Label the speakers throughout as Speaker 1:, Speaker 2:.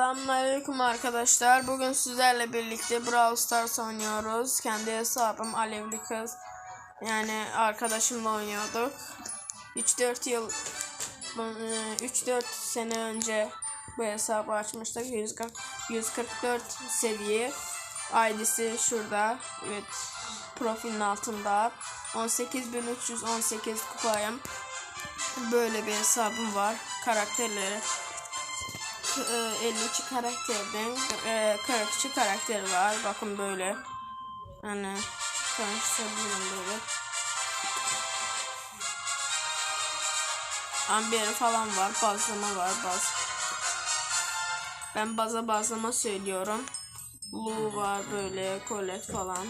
Speaker 1: Selamünaleyküm arkadaşlar. Bugün sizlerle birlikte Brawl Stars oynuyoruz. Kendi hesabım Alevli Kız. Yani arkadaşımla oynuyorduk. 3-4 yıl 3-4 sene önce bu hesabı açmıştık. 140, 144 seviye. ID'si şurada. Evet. Profilin altında. 18318 kupayım. Böyle bir hesabım var. Karakterleri e, 52 karakterden e, 42 karakteri var. Bakın böyle. Hani tanıştırabilirim böyle. Amber falan var. Bazlama var. Baz. Ben baza bazlama söylüyorum. Lu var böyle. Colette falan.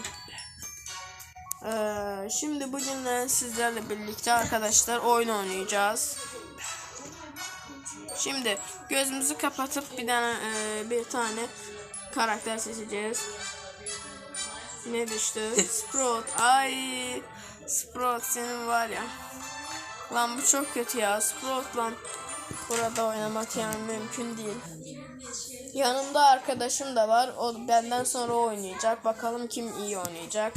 Speaker 1: Ee, şimdi bugün de sizlerle birlikte arkadaşlar oyun oynayacağız. Şimdi gözümüzü kapatıp bir tane e, bir tane karakter seçeceğiz. Ne düştü? Sprout. Ay Sprout senin var ya. Lan bu çok kötü ya. Sprout lan. Burada oynamak yani mümkün değil. Yanımda arkadaşım da var. O benden sonra oynayacak. Bakalım kim iyi oynayacak.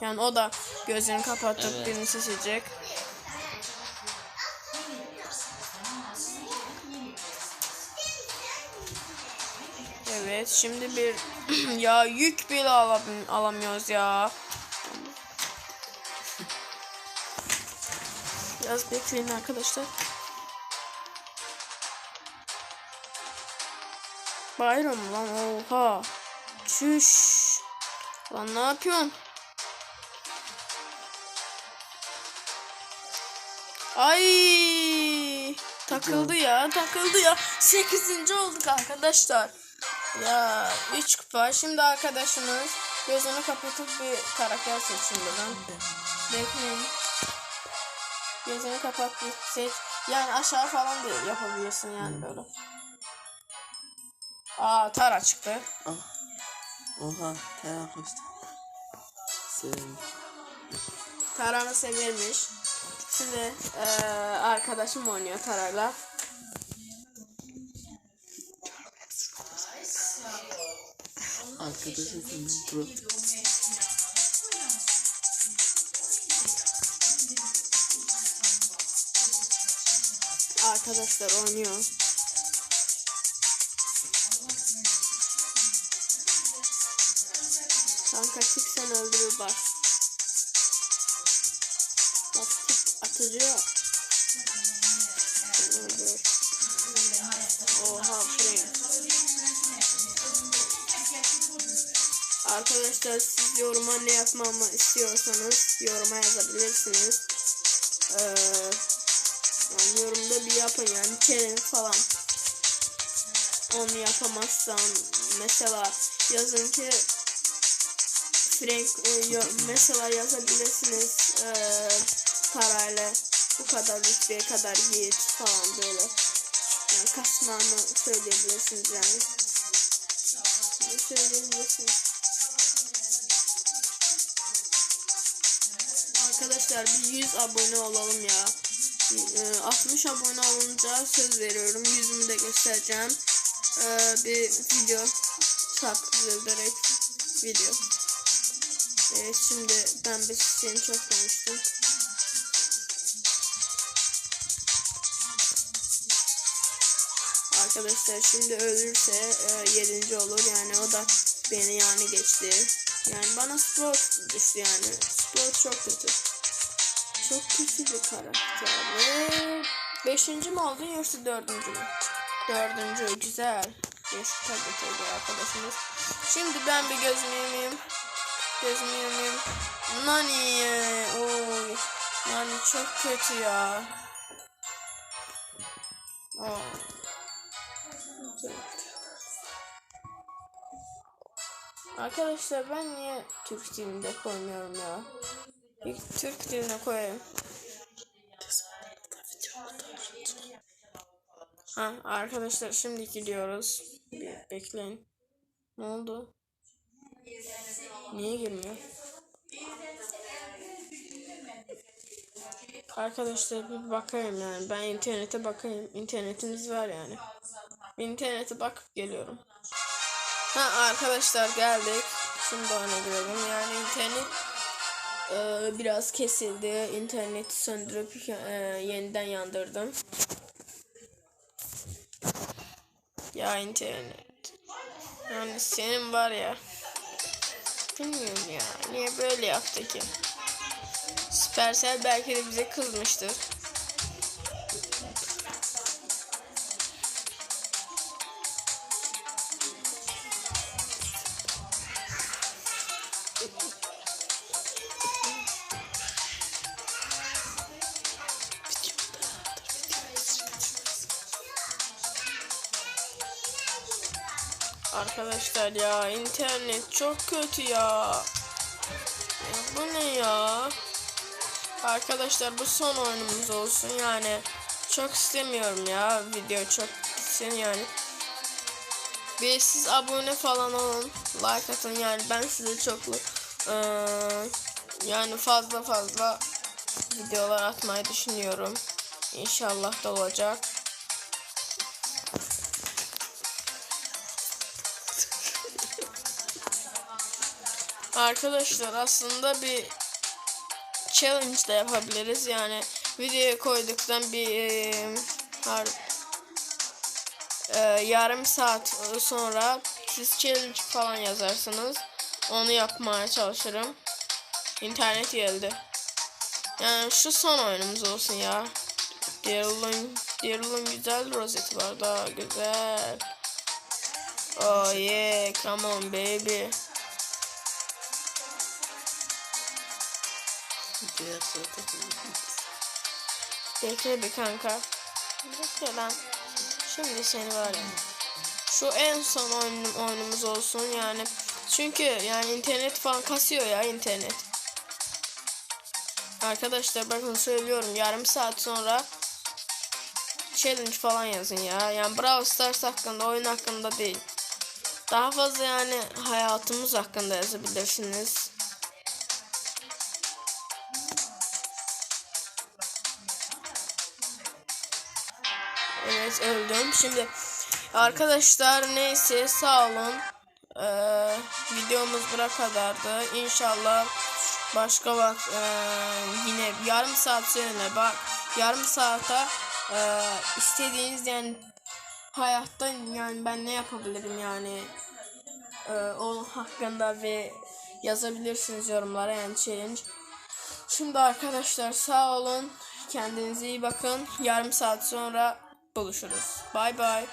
Speaker 1: Yani o da gözünü kapatıp
Speaker 2: Evet.
Speaker 1: birini seçecek. Evet şimdi bir ya yük bile alam- alamıyoruz ya. Biraz bekleyin arkadaşlar. Bayram lan oha. Çüş. Lan ne yapıyorsun? Ay takıldı ya takıldı ya. 8. olduk arkadaşlar. Ya 3 kupa. Şimdi arkadaşımız gözünü kapatıp bir karakter seçsin buradan. Bekleyin. Gözünü kapat bir seç. Yani aşağı falan da yapabilirsin yani böyle. Aa Tara çıktı.
Speaker 2: Ah. Oha terörist. Sevim.
Speaker 1: Tara'nı severmiş. Şimdi eee, arkadaşım oynuyor Tara'yla.
Speaker 2: Arkadaşım senin bro.
Speaker 1: Arkadaşlar oynuyor. Kanka çık sen öldürür bak. Bak çık atacıyor. Sen öldür. Oha frame. Arkadaşlar siz yoruma ne yapmamı istiyorsanız yoruma yazabilirsiniz. Ee, yani yorumda bir yapın yani challenge falan. Onu yapamazsam mesela yazın ki Frank e, mesela yazabilirsiniz e, parayla bu kadar rütbeye kadar git falan böyle. Yani kasmağını söyleyebilirsiniz yani. Söyleyebilirsiniz. Arkadaşlar bir 100 abone olalım ya. Ee, 60 abone olunca söz veriyorum. Yüzümü de göstereceğim. Ee, bir video saklayacak video. Evet şimdi ben bir seni çok konuştum. Arkadaşlar şimdi ölürse e, 7. olur yani o da beni yani geçti. Yani bana Sprout düştü yani. Sprout çok kötü. Çok kötü bir karakter. Beşinci mi oldun yoksa dördüncü mü? Dördüncü güzel. Beş tabii tabii arkadaşımız. Şimdi ben bir gözümü yumuyum. Gözümü yumuyum. Nani. Oy. Nani çok kötü ya. Aa. Arkadaşlar ben niye Türk dilinde koymuyorum ya? Bir Türk diline koyayım. Ha arkadaşlar şimdi gidiyoruz. Bir bekleyin. Ne oldu? Niye girmiyor? Arkadaşlar bir bakayım yani. Ben internete bakayım. İnternetimiz var yani. İnternete bakıp geliyorum. Ha arkadaşlar geldik. Şimdi ona girelim. Yani internet e, biraz kesildi. İnterneti söndürüp e, yeniden yandırdım. Ya internet. Yani senin var ya. Bilmiyorum ya. Niye böyle yaptı ki? Supercell belki de bize kızmıştır. Arkadaşlar ya internet çok kötü ya. Ya bu ne ya? Arkadaşlar bu son oyunumuz olsun yani çok istemiyorum ya video çok gitsin yani. Bir siz abone falan olun like atın yani ben size çoklu eee, yani fazla fazla videolar atmayı düşünüyorum. İnşallah da olacak. Arkadaşlar aslında bir challenge de yapabiliriz. Yani videoya koyduktan bir e, har, e, yarım saat sonra siz challenge falan yazarsınız. Onu yapmaya çalışırım. İnternet geldi. Yani şu son oyunumuz olsun ya. Daryl'ın Daryl'ın güzel rozeti var daha güzel. Oh yeah, come on baby.
Speaker 2: Sırada
Speaker 1: Bekle bir kanka. Bekle lan. Şimdi seni var ya. Şu en son oyunum, oyunumuz olsun yani. Çünkü yani internet falan kasıyor ya internet. Arkadaşlar bakın söylüyorum yarım saat sonra challenge falan yazın ya. Yani Brawl Stars hakkında, oyun hakkında değil. Daha fazla yani hayatımız hakkında yazabilirsiniz. Evet öldüm. Şimdi arkadaşlar neyse sağ olun. Ee, videomuz bura kadardı. İnşallah başka bak yine yarım saat sonra bak yarım saate e, istediğiniz yani hayatta yani ben ne yapabilirim yani e, o hakkında ve yazabilirsiniz yorumlara yani challenge. Şimdi arkadaşlar sağ olun. Kendinize iyi bakın. Yarım saat sonra buluşuruz. Bay bay.